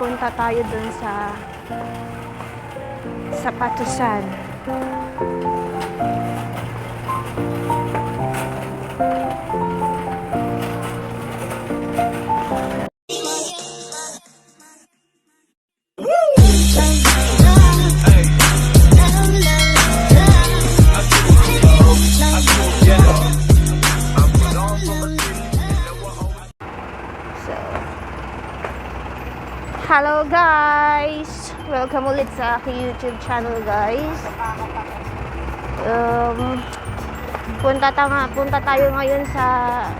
pupunta tayo dun sa Sapatusan. So, hello guys! Welcome ulit sa aking YouTube channel guys. Um, punta, tama, punta tayo ngayon sa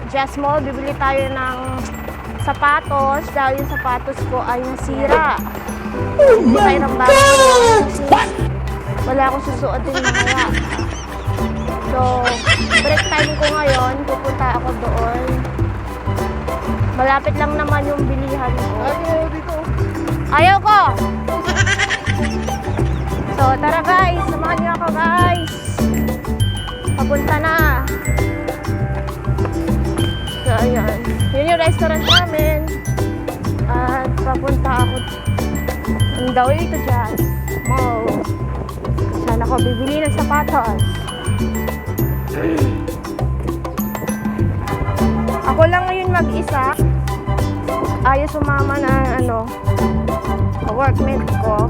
Jazz Mall. Bibili tayo ng sapatos dahil yung sapatos ko ay nasira. Bago ngayon kasi wala akong susuotin mamaya. So, break time ko ngayon. Pupunta ako doon. Malapit lang naman yung bilihan ko. Ayaw ko! So, tara guys. Samahan niyo ako guys. Papunta na. So, ayan. Yun yung restaurant namin. At papunta ako on the way to Jazz Mall. Saan ako bibili ng sapatos. Ako lang ngayon mag-isa. Ayaw sumama na ano, workmate ko.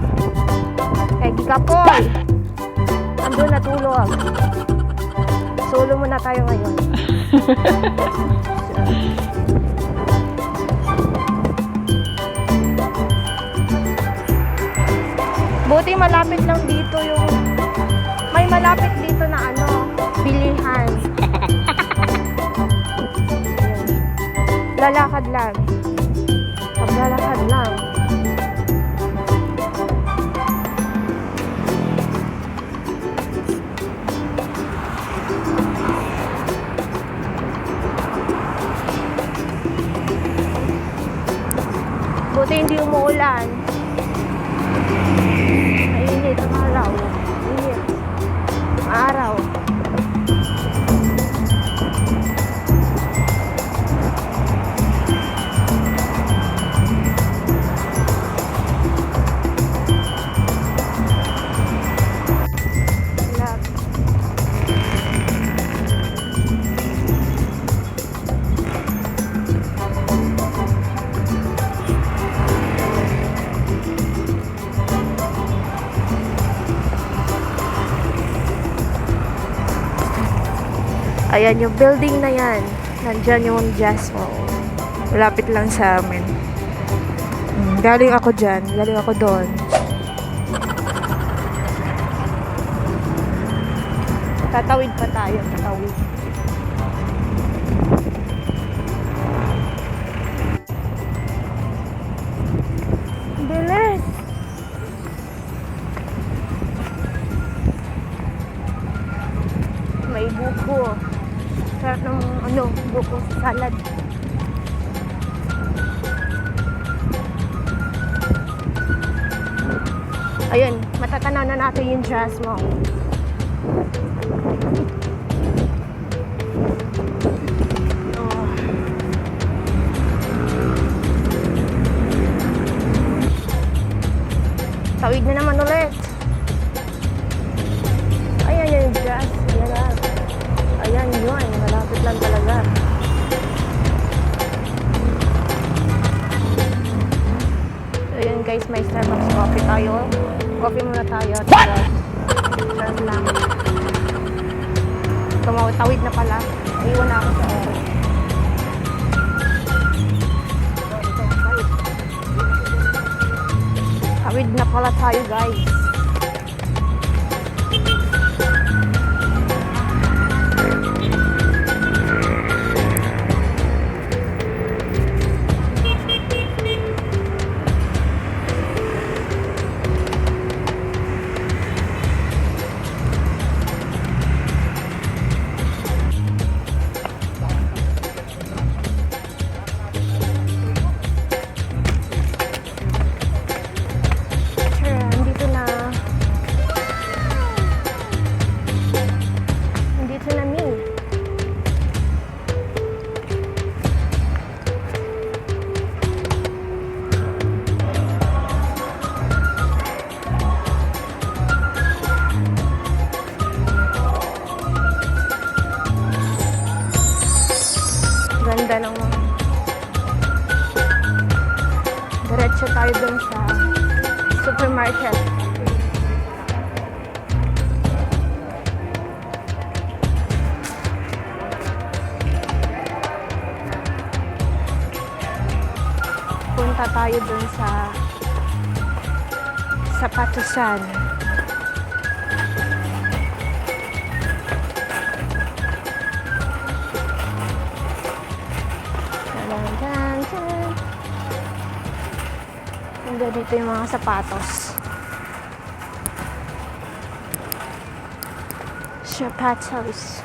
Kay Gikapoy. Andun natulog. Solo muna tayo ngayon. Buti malapit lang dito yung may malapit dito na ano, bilihan. Lalakad lang. Paglalakad lang. Buti hindi umuulan. Ayan yung building na yan. Nandyan yung Jazz Mall. Malapit lang sa amin. Hmm, Galing ako dyan. Galing ako doon. Tatawid pa tayo. Tatawid. Jazz mo. Oh. Tawid na naman Tumawid na pala. Iwan na ako sa oras. Tawid na pala tayo guys. Tayo dun sa supermarket. Punta tayo dun sa sapatusan. Hanggang dito yung mga sapatos. Sapatos.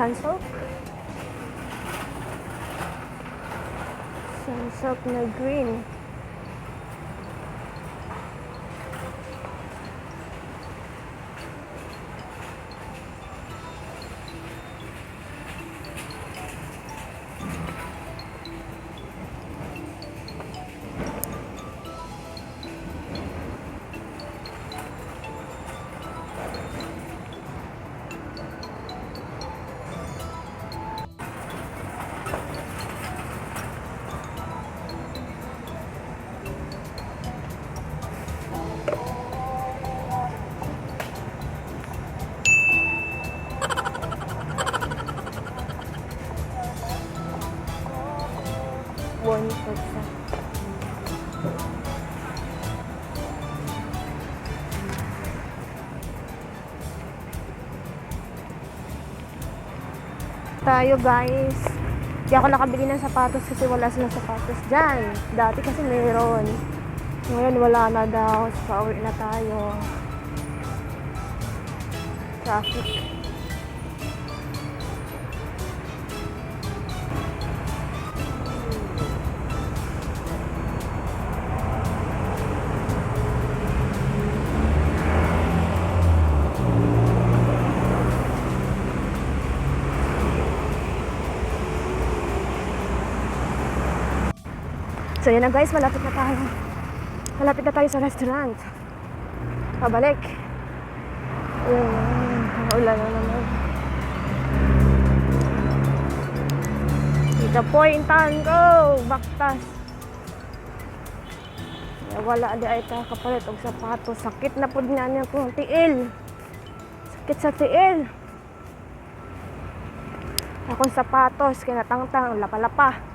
Sunsilk. Sunsilk na green. One for sa. Tayo guys. Di ako nakabili ng sapatos kasi wala silang sapatos dyan. Dati kasi meron. Ngayon wala na daw. Pauwi na tayo. Traffic. So yun na guys, malapit na tayo. Malapit na tayo sa restaurant. Pabalik. Ayun, ulan na naman. Dito pointan ko! Baktas! Wala di ay ta kapalit og sapatos. Sakit na pud na niya kung tiil. Sakit sa tiil. Akong sapatos, kinatangtang, lapa-lapa.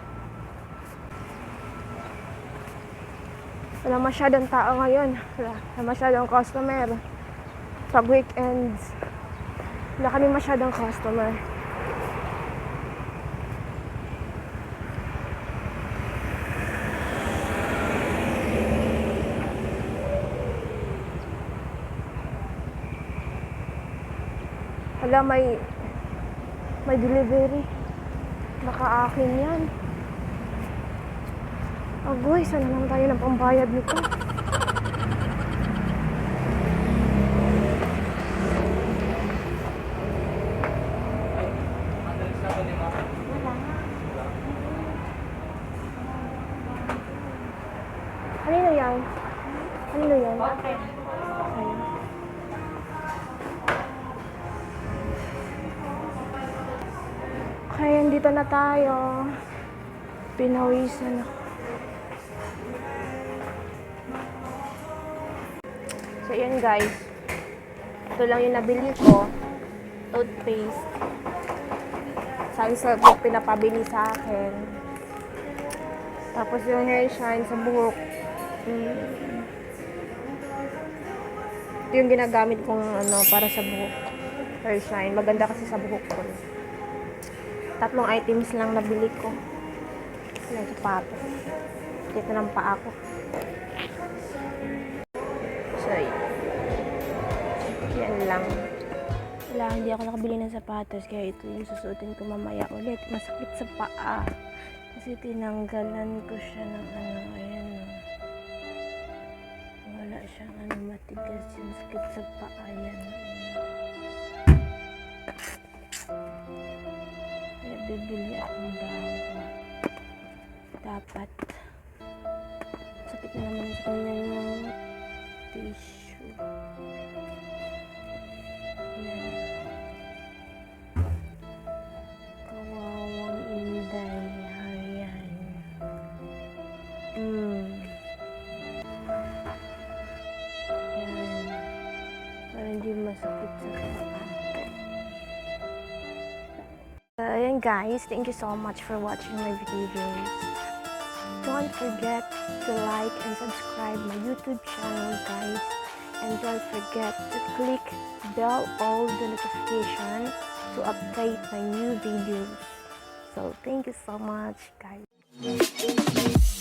Wala masyadong tao ngayon. Wala, masyadong customer. Pag weekends, wala kami masyadong customer. Wala, may may delivery. Baka akin yan. Agoy, saan naman tayo ng pambayad nito? Kanino yan? Kanino yan? Okay, andito na tayo. Pinawisan ako. So, yun guys. Ito lang yung nabili ko. Toothpaste. Sabi sa book, pinapabili sa akin. Tapos yung hair shine sa buhok. Mm. Ito yung ginagamit kong ano, para sa buhok. Hair shine. Maganda kasi sa buhok ko. Tatlong items lang nabili ko. Ano yung sapatos. Dito ng paa ko. Wala, hindi ako nakabili ng sapatos. Kaya ito yung susuotin ko mamaya ulit. Masakit sa paa. Kasi tinanggalan ko siya ng ano, ayan o. Wala siyang ano, matigas yung sakit sa paa. Yan. Kaya bibili akong bago. Dapat. Sakit na naman sa kanya yung tissue. Guys, thank you so much for watching my videos. Don't forget to like and subscribe my YouTube channel guys. And don't forget to click bell all the notification to update my new videos. So thank you so much guys.